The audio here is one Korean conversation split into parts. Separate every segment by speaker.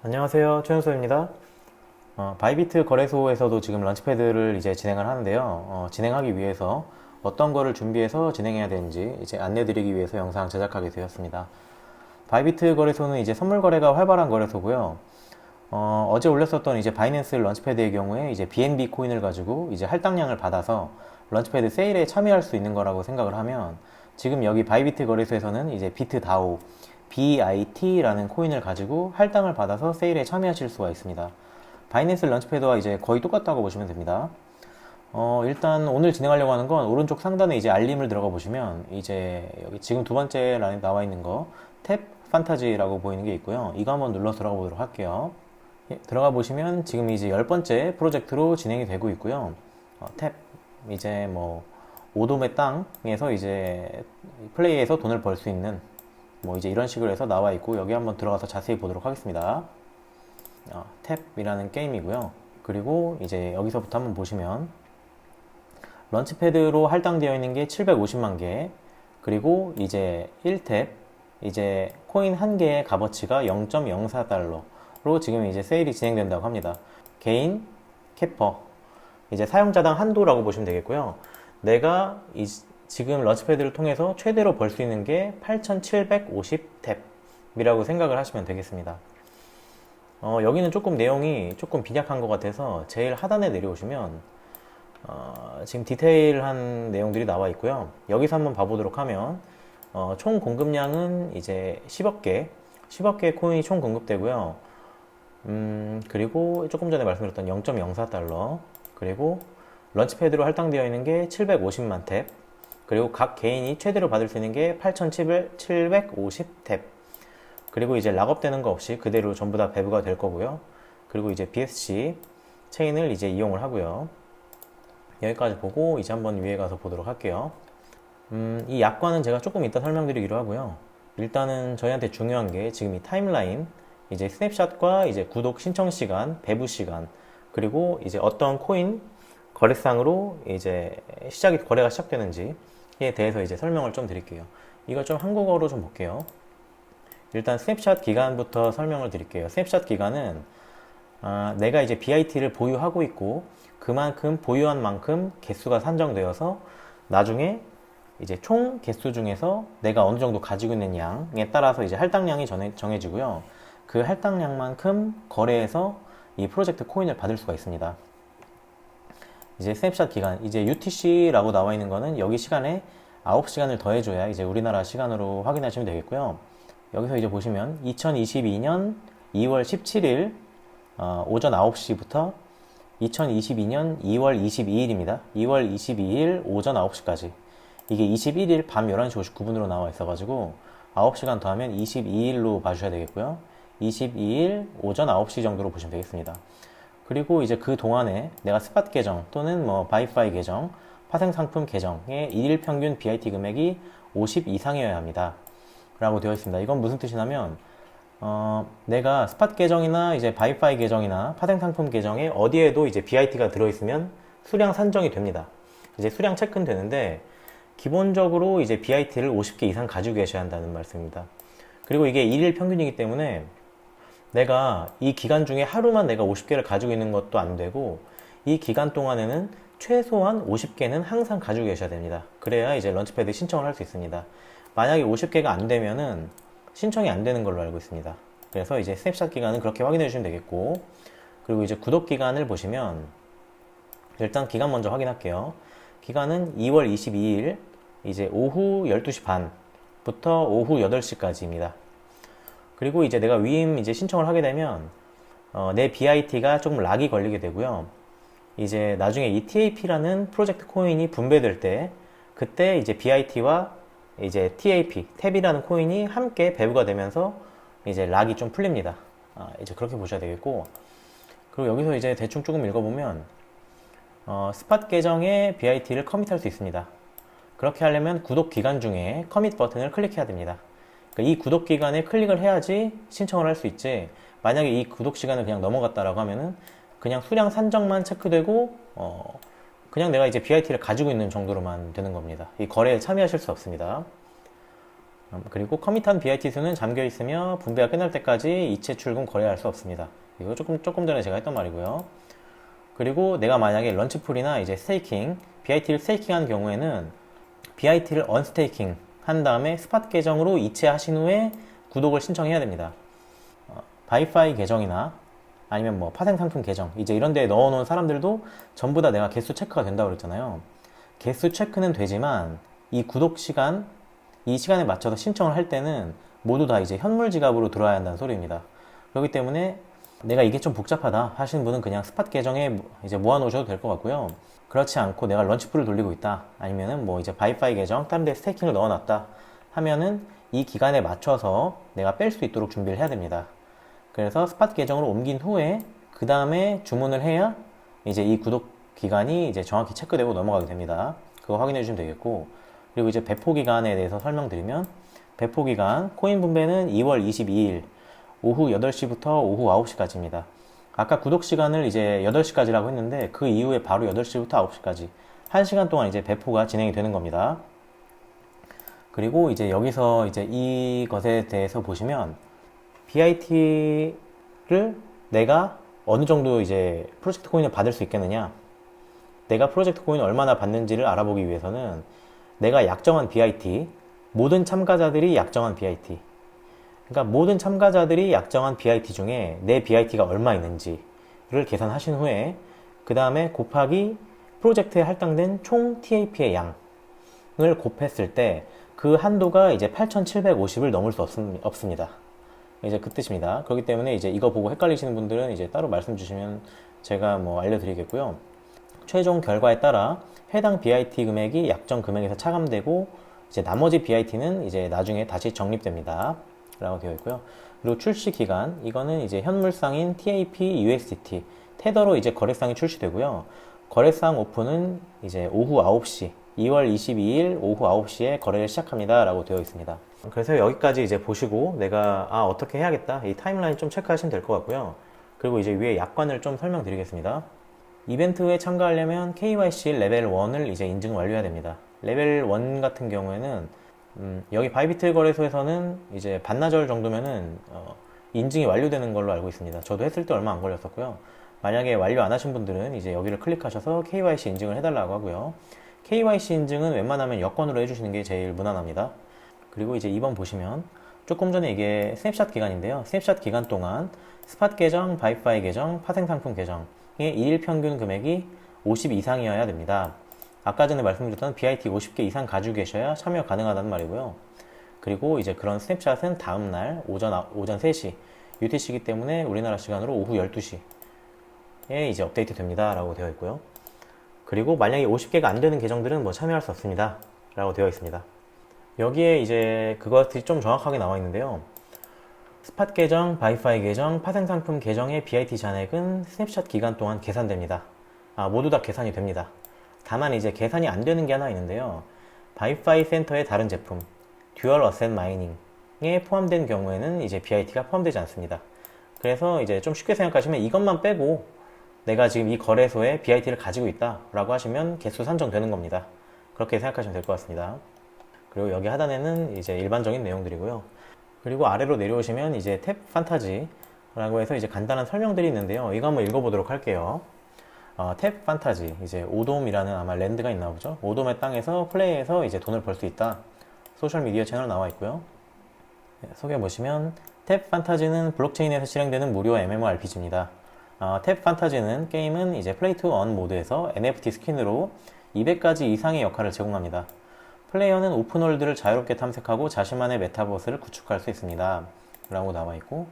Speaker 1: 안녕하세요. 최현수입니다. 어, 바이비트 거래소에서도 지금 런치패드를 이제 진행을 하는데요. 어, 진행하기 위해서 어떤 거를 준비해서 진행해야 되는지 이제 안내드리기 위해서 영상 제작하게 되었습니다. 바이비트 거래소는 이제 선물 거래가 활발한 거래소고요. 어, 어제 올렸었던 이제 바이낸스 런치패드의 경우에 이제 BNB 코인을 가지고 이제 할당량을 받아서 런치패드 세일에 참여할 수 있는 거라고 생각을 하면 지금 여기 바이비트 거래소에서는 이제 비트 다오 BIT라는 코인을 가지고 할당을 받아서 세일에 참여하실 수가 있습니다. 바이낸스 런치패드와 이제 거의 똑같다고 보시면 됩니다. 어, 일단 오늘 진행하려고 하는 건 오른쪽 상단에 이제 알림을 들어가 보시면 이제 여기 지금 두 번째 란에 나와 있는 거 탭 판타지라고 보이는 게 있고요. 이거 한번 눌러 들어가 보도록 할게요. 예, 들어가 보시면 지금 이제 열 번째 프로젝트로 진행이 되고 있고요. 어, 탭 이제 뭐 오돔의 땅에서 이제 플레이에서 돈을 벌 수 있는 뭐 이제 이런 식으로 해서 나와 있고 여기 한번 들어가서 자세히 보도록 하겠습니다. 어, 탭이라는 게임이고요. 그리고 이제 여기서부터 한번 보시면 런치패드로 할당되어 있는 게 750만 개 그리고 이제 1탭 이제 코인 한 개의 값어치가 0.04달러로 지금 이제 세일이 진행된다고 합니다. 개인 캐퍼 이제 사용자당 한도라고 보시면 되겠고요. 내가 이, 지금 런치패드를 통해서 최대로 벌 수 있는 게 8,750탭이라고 생각을 하시면 되겠습니다. 어, 여기는 조금 내용이 조금 빈약한 것 같아서 제일 하단에 내려오시면 어, 지금 디테일한 내용들이 나와 있고요. 여기서 한번 봐보도록 하면 어, 총 공급량은 이제 10억 개, 10억 개의 코인이 총 공급되고요. 음, 그리고 조금 전에 말씀드렸던 0.04달러, 그리고 런치패드로 할당되어 있는 게 750만 탭, 그리고 각 개인이 최대로 받을 수 있는 게 8,750탭, 그리고 이제 락업되는 거 없이 그대로 전부 다 배부가 될 거고요. 그리고 이제 BSC 체인을 이제 이용을 하고요. 여기까지 보고 이제 한번 위에 가서 보도록 할게요. 음, 이 약관은 제가 조금 이따 설명드리기로 하고요. 일단은 저희한테 중요한 게 지금 이 타임라인, 이제 스냅샷과 이제 구독 신청 시간, 배부 시간, 그리고 이제 어떤 코인 거래상으로 이제 시작이 거래가 시작되는지 에 대해서 이제 설명을 좀 드릴게요. 이걸 좀 한국어로 좀 볼게요. 일단 스냅샷 기간부터 설명을 드릴게요. 스냅샷 기간은 아, 내가 이제 BIT를 보유하고 있고 그만큼 보유한 만큼 개수가 산정되어서 나중에 이제 총 개수 중에서 내가 어느 정도 가지고 있는 양에 따라서 이제 할당량이 정해, 정해지고요. 그 할당량만큼 거래해서 이 프로젝트 코인을 받을 수가 있습니다. 이제 스냅샷 기간, 이제 UTC라고 나와 있는 거는 여기 시간에 9시간을 더해줘야 이제 우리나라 시간으로 확인하시면 되겠고요. 여기서 이제 보시면 2022년 2월 17일 어, 오전 9시부터 2022년 2월 22일입니다. 2월 22일 오전 9시까지. 이게 21일 밤 11시 59분으로 나와 있어가지고 9시간 더하면 22일로 봐주셔야 되겠고요. 22일 오전 9시 정도로 보시면 되겠습니다. 그리고 이제 그 동안에 내가 스팟 계정 또는 뭐 바이파이 계정, 파생 상품 계정의 일일 평균 BIT 금액이 50 이상이어야 합니다. 라고 되어 있습니다. 이건 무슨 뜻이냐면 어, 내가 스팟 계정이나 이제 바이파이 계정이나 파생 상품 계정에 어디에도 이제 BIT가 들어 있으면 수량 산정이 됩니다. 이제 수량 체크는 되는데 기본적으로 이제 BIT를 50개 이상 가지고 계셔야 한다는 말씀입니다. 그리고 이게 일일 평균이기 때문에 내가 이 기간 중에 하루만 내가 50개를 가지고 있는 것도 안 되고 이 기간 동안에는 최소한 50개는 항상 가지고 계셔야 됩니다. 그래야 이제 런치패드 신청을 할 수 있습니다. 만약에 50개가 안 되면은 신청이 안 되는 걸로 알고 있습니다. 그래서 이제 스냅샷 기간은 그렇게 확인해 주시면 되겠고 그리고 이제 구독 기간을 보시면 일단 기간 먼저 확인할게요. 기간은 2월 22일 이제 오후 12시 반부터 오후 8시까지입니다. 그리고 이제 내가 위임 이제 신청을 하게 되면 어, 내 BIT가 조금 락이 걸리게 되고요. 이제 나중에 이 TAP라는 프로젝트 코인이 분배될 때 그때 이제 BIT와 이제 TAP, 탭이라는 코인이 함께 배부가 되면서 이제 락이 좀 풀립니다. 아, 이제 그렇게 보셔야 되겠고 그리고 여기서 이제 대충 조금 읽어보면 어, 스팟 계정에 BIT를 커밋할 수 있습니다. 그렇게 하려면 구독 기간 중에 커밋 버튼을 클릭해야 됩니다. 그러니까 이 구독 기간에 클릭을 해야지 신청을 할 수 있지. 만약에 이 구독 시간을 그냥 넘어갔다라고 하면은 그냥 수량 산정만 체크되고 어, 그냥 내가 이제 BIT를 가지고 있는 정도로만 되는 겁니다. 이 거래에 참여하실 수 없습니다. 음, 그리고 커밋한 BIT 수는 잠겨 있으며 분배가 끝날 때까지 이체 출금 거래할 수 없습니다. 이거 조금 조금 전에 제가 했던 말이고요. 그리고 내가 만약에 런치풀이나 이제 스테이킹, BIT를 스테이킹한 경우에는 BIT를 언스테이킹 한 다음에 스팟 계정으로 이체하신 후에 구독을 신청해야 됩니다. 어, 바이파이 계정이나 아니면 뭐 파생 상품 계정 이제 이런 데에 넣어놓은 사람들도 전부 다 내가 개수 체크가 된다고 그랬잖아요. 개수 체크는 되지만 이 구독 시간 이 시간에 맞춰서 신청을 할 때는 모두 다 이제 현물 지갑으로 들어와야 한다는 소리입니다. 그렇기 때문에 내가 이게 좀 복잡하다 하시는 분은 그냥 스팟 계정에 이제 모아놓으셔도 될 것 같고요. 그렇지 않고 내가 런치풀을 돌리고 있다. 아니면은 뭐 이제 바이파이 계정 다른 데 스테이킹을 넣어놨다. 하면은 이 기간에 맞춰서 내가 뺄 수 있도록 준비를 해야 됩니다. 그래서 스팟 계정으로 옮긴 후에 그 다음에 주문을 해야 이제 이 구독 기간이 이제 정확히 체크되고 넘어가게 됩니다. 그거 확인해 주시면 되겠고 그리고 이제 배포 기간에 대해서 설명드리면 배포 기간 코인 분배는 2월 22일 오후 8시부터 오후 9시까지입니다. 아까 구독 시간을 이제 8시까지라고 했는데 그 이후에 바로 8시부터 9시까지 1시간 동안 이제 배포가 진행이 되는 겁니다. 그리고 이제 여기서 이제 이것에 대해서 보시면 BIT를 내가 어느 정도 이제 프로젝트 코인을 받을 수 있겠느냐 내가 프로젝트 코인을 얼마나 받는지를 알아보기 위해서는 내가 약정한 BIT 모든 참가자들이 약정한 BIT 그러니까 모든 참가자들이 약정한 BIT 중에 내 BIT가 얼마 있는지를 계산하신 후에 그 다음에 곱하기 프로젝트에 할당된 총 TAP의 양을 곱했을 때 그 한도가 이제 8,750을 넘을 수 없 습니다. 이제 그 뜻입니다. 그렇기 때문에 이제 이거 보고 헷갈리시는 분들은 이제 따로 말씀 주시면 제가 뭐 알려드리겠고요. 최종 결과에 따라 해당 BIT 금액이 약정 금액에서 차감되고 이제 나머지 BIT는 이제 나중에 다시 적립됩니다. 라고 되어 있고요. 그리고 출시 기간 이거는 이제 현물상인 TAP USDT 테더로 이제 거래상이 출시되고요. 거래상 오픈은 이제 오후 9시 2월 22일 오후 9시에 거래를 시작합니다. 라고 되어 있습니다. 그래서 여기까지 이제 보시고 내가 아 어떻게 해야겠다 이 타임라인 좀 체크하시면 될 것 같고요. 그리고 이제 위에 약관을 좀 설명드리겠습니다. 이벤트에 참가하려면 KYC 레벨 1을 이제 인증 완료해야 됩니다. 레벨 1 같은 경우에는 음, 여기 바이비트 거래소에서는 이제 반나절 정도면은 어, 인증이 완료되는 걸로 알고 있습니다. 저도 했을 때 얼마 안 걸렸었고요. 만약에 완료 안 하신 분들은 이제 여기를 클릭하셔서 KYC 인증을 해달라고 하고요. KYC 인증은 웬만하면 여권으로 해주시는 게 제일 무난합니다. 그리고 이제 2번 보시면 조금 전에 이게 스냅샷 기간인데요. 스냅샷 기간 동안 스팟 계정, 바이파이 계정, 파생 상품 계정의 일일 평균 금액이 50 이상이어야 됩니다. 아까 전에 말씀드렸던 BIT 50개 이상 가지고 계셔야 참여 가능하다는 말이고요. 그리고 이제 그런 스냅샷은 다음날 오전, 오전 3시 UTC이기 때문에 우리나라 시간으로 오후 12시에 이제 업데이트 됩니다. 라고 되어 있고요. 그리고 만약에 50개가 안 되는 계정들은 뭐 참여할 수 없습니다. 라고 되어 있습니다. 여기에 이제 그것들이 좀 정확하게 나와 있는데요. 스팟 계정, 바이파이 계정, 파생상품 계정의 BIT 잔액은 스냅샷 기간 동안 계산됩니다. 아, 모두 다 계산이 됩니다. 다만 이제 계산이 안 되는 게 하나 있는데요. 바이파이 센터의 다른 제품, 듀얼 어셋 마이닝에 포함된 경우에는 이제 BIT가 포함되지 않습니다. 그래서 이제 좀 쉽게 생각하시면 이것만 빼고 내가 지금 이 거래소에 BIT를 가지고 있다 라고 하시면 개수 산정되는 겁니다. 그렇게 생각하시면 될 것 같습니다. 그리고 여기 하단에는 이제 일반적인 내용들이고요. 그리고 아래로 내려오시면 이제 탭 판타지라고 해서 이제 간단한 설명들이 있는데요. 이거 한번 읽어보도록 할게요. 어, 탭 판타지 이제 오돔이라는 아마 랜드가 있나 보죠. 오돔의 땅에서 플레이해서 이제 돈을 벌 수 있다. 소셜 미디어 채널 나와 있고요. 네, 소개해 보시면 탭 판타지는 블록체인에서 실행되는 무료 MMORPG입니다. 어, 탭 판타지는 게임은 이제 플레이 투언 모드에서 NFT 스킨으로 200가지 이상의 역할을 제공합니다. 플레이어는 오픈월드를 자유롭게 탐색하고 자신만의 메타버스를 구축할 수 있습니다. 라고 나와 있고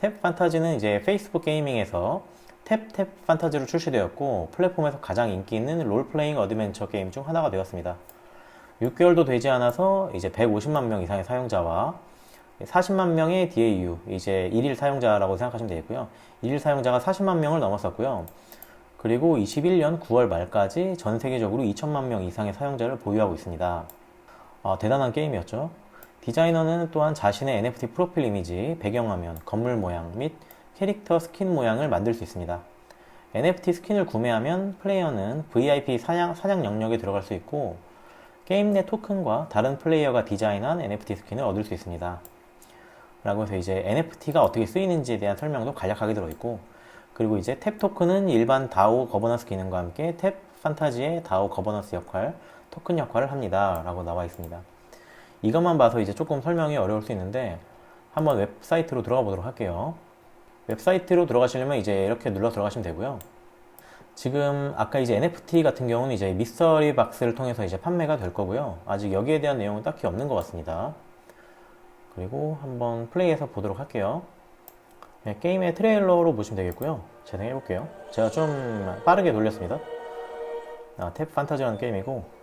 Speaker 1: 탭 판타지는 이제 페이스북 게이밍에서 탭탭 판타지로 출시되었고 플랫폼에서 가장 인기 있는 롤플레잉 어드벤처 게임 중 하나가 되었습니다. 6개월도 되지 않아서 이제 150만 명 이상의 사용자와 40만 명의 DAU, 이제 1일 사용자라고 생각하시면 되겠고요. 1일 사용자가 40만 명을 넘었었고요. 그리고 21년 9월 말까지 전 세계적으로 2천만 명 이상의 사용자를 보유하고 있습니다. 아, 대단한 게임이었죠. 디자이너는 또한 자신의 NFT 프로필 이미지, 배경화면, 건물 모양 및 캐릭터 스킨 모양을 만들 수 있습니다. NFT 스킨을 구매하면 플레이어는 VIP 사냥, 사냥 영역에 들어갈 수 있고 게임 내 토큰과 다른 플레이어가 디자인한 NFT 스킨을 얻을 수 있습니다. 라고 해서 이제 NFT가 어떻게 쓰이는지에 대한 설명도 간략하게 들어있고 그리고 이제 탭 토큰은 일반 DAO 거버넌스 기능과 함께 탭 판타지의 DAO 거버넌스 역할, 토큰 역할을 합니다. 라고 나와 있습니다. 이것만 봐서 이제 조금 설명이 어려울 수 있는데 한번 웹사이트로 들어가 보도록 할게요. 웹사이트로 들어가시려면 이제 이렇게 눌러 들어가시면 되고요. 지금 아까 이제 NFT 같은 경우는 이제 미스터리 박스를 통해서 이제 판매가 될 거고요. 아직 여기에 대한 내용은 딱히 없는 것 같습니다. 그리고 한번 플레이해서 보도록 할게요. 네, 게임의 트레일러로 보시면 되겠고요. 재생해 볼게요. 제가 좀 빠르게 돌렸습니다. 아, 탭 판타지라는 게임이고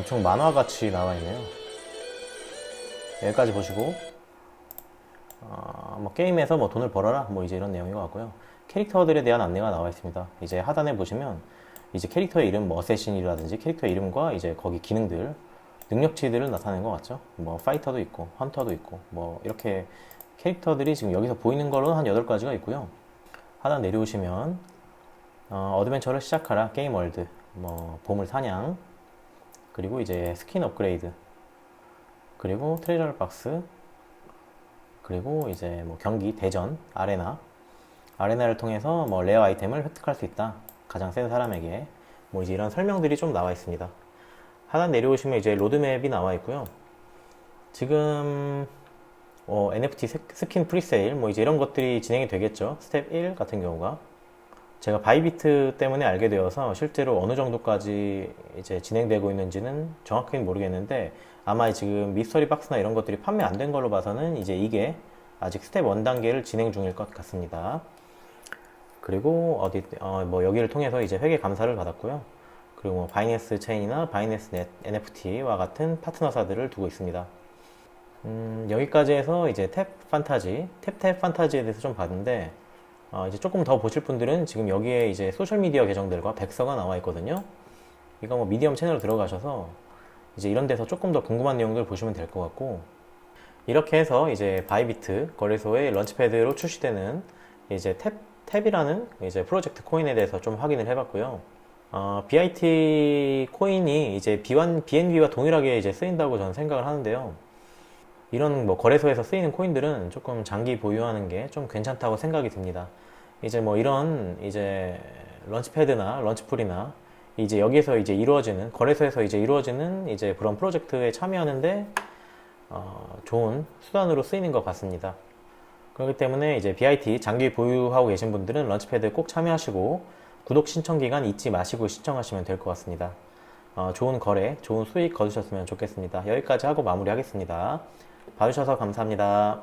Speaker 1: 엄청 만화같이 나와 있네요. 여기까지 보시고 어, 뭐 게임에서 뭐 돈을 벌어라 뭐 이제 이런 내용인 것 같고요. 캐릭터들에 대한 안내가 나와 있습니다. 이제 하단에 보시면 이제 캐릭터의 이름 뭐 어쌔신이라든지 캐릭터 이름과 이제 거기 기능들 능력치들을 나타낸 것 같죠. 뭐 파이터도 있고 헌터도 있고 뭐 이렇게 캐릭터들이 지금 여기서 보이는 걸로 한 8가지가 있고요. 하단 내려오시면 어, 어드벤처를 시작하라 게임 월드 뭐 보물 사냥 그리고 이제 스킨 업그레이드 그리고 트레저럴 박스 그리고 이제 뭐 경기, 대전, 아레나. 아레나를 통해서 뭐 레어 아이템을 획득할 수 있다. 가장 센 사람에게. 뭐 이제 이런 설명들이 좀 나와 있습니다. 하단 내려오시면 이제 로드맵이 나와 있고요. 지금 어, NFT 스- 스킨 프리세일 뭐 이제 이런 것들이 진행이 되겠죠. 스텝 1 같은 경우가 제가 바이비트 때문에 알게 되어서 실제로 어느 정도까지 이제 진행되고 있는지는 정확히는 모르겠는데 아마 지금 미스터리 박스나 이런 것들이 판매 안 된 걸로 봐서는 이제 이게 아직 스텝 1 단계를 진행 중일 것 같습니다. 그리고 어디 어, 뭐 여기를 통해서 이제 회계 감사를 받았고요. 그리고 뭐 바이낸스 체인이나 바이낸스 넷 NFT와 같은 파트너사들을 두고 있습니다. 음, 여기까지 해서 이제 탭 판타지, 탭탭 판타지에 대해서 좀 봤는데 어, 이제 조금 더 보실 분들은 지금 여기에 이제 소셜미디어 계정들과 백서가 나와 있거든요. 이거 뭐 미디엄 채널 들어가셔서 이제 이런 데서 조금 더 궁금한 내용들 보시면 될 것 같고 이렇게 해서 이제 바이비트 거래소의 런치패드로 출시되는 이제 탭, 탭이라는 이제 프로젝트 코인에 대해서 좀 확인을 해봤고요. 어, BIT 코인이 이제 B1, BNB와 동일하게 이제 쓰인다고 저는 생각을 하는데요. 이런 뭐 거래소에서 쓰이는 코인들은 조금 장기 보유하는 게 좀 괜찮다고 생각이 듭니다. 이제 뭐 이런 이제 런치패드나 런치풀이나 이제 여기에서 이제 이루어지는 거래소에서 이제 이루어지는 이제 그런 프로젝트에 참여하는데 어, 좋은 수단으로 쓰이는 것 같습니다. 그렇기 때문에 이제 BIT 장기 보유하고 계신 분들은 런치패드 꼭 참여하시고 구독 신청 기간 잊지 마시고 신청하시면 될 것 같습니다. 어, 좋은 거래, 좋은 수익 거두셨으면 좋겠습니다. 여기까지 하고 마무리하겠습니다. 봐주셔서 감사합니다.